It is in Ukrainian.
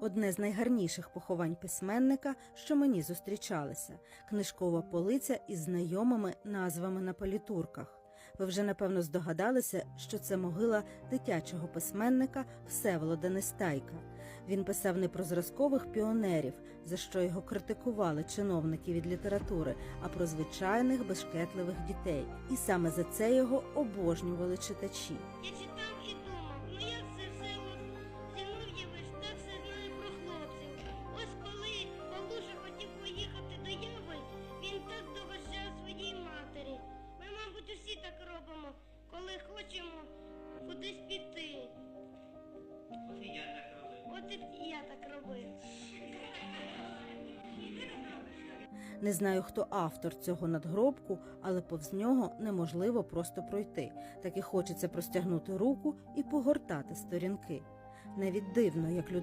Одне з найгарніших поховань письменника, що мені зустрічалися книжкова полиця із знайомими назвами на політурках. Ви вже напевно здогадалися, що це могила дитячого письменника Всеволода Нестайка. Він писав не про зразкових піонерів, за що його критикували чиновники від літератури, а про звичайних бешкетливих дітей. І саме за це його обожнювали читачі. Хочемо кудись піти. От і я так робив. От і я так робив. Не знаю, хто автор цього надгробку, але повз нього неможливо просто пройти. Так і хочеться простягнути руку і погортати сторінки. Навіть дивно, як людина.